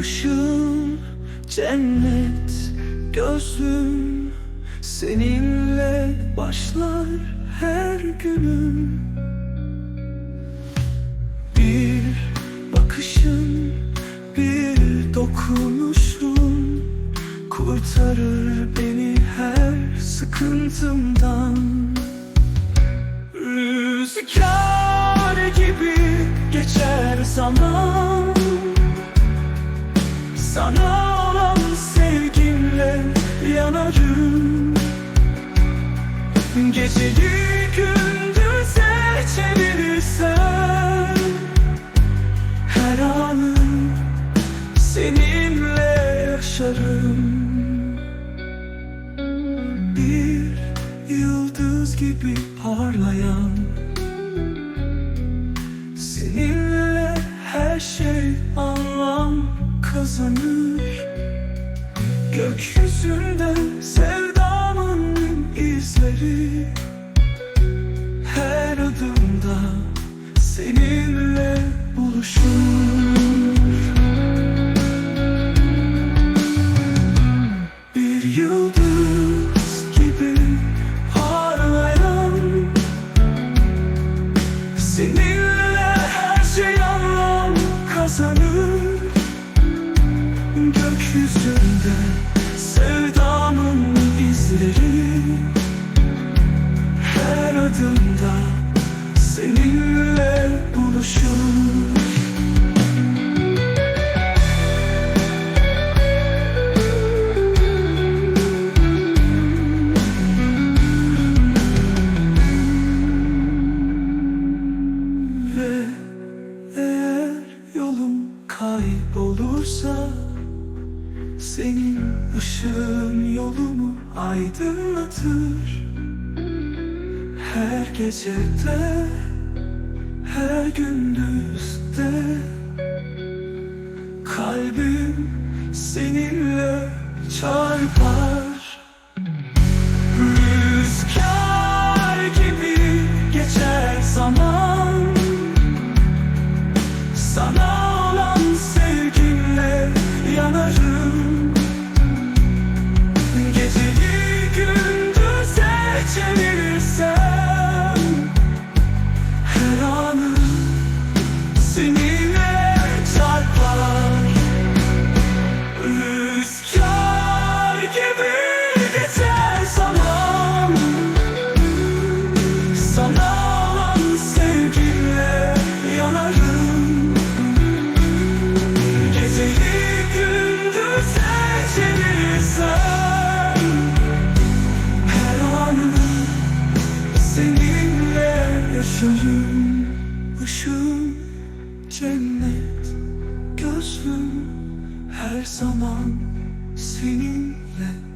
Bakışım cennet gözüm Seninle başlar her günüm. Bir bakışın bir dokunuşun Kurtarır beni her sıkıntımdan. Rüzgar gibi geçer zaman Geceyi gündüze çevirirsen Her anım seninle yaşarım. Bir yıldız gibi parlayan kazanır. Gökyüzünde kaybolursa Senin ışığın yolumu aydınlatır. Her gecede, her gündüzde Gözlerim ışığım cennet Gözlüm her zaman seninle.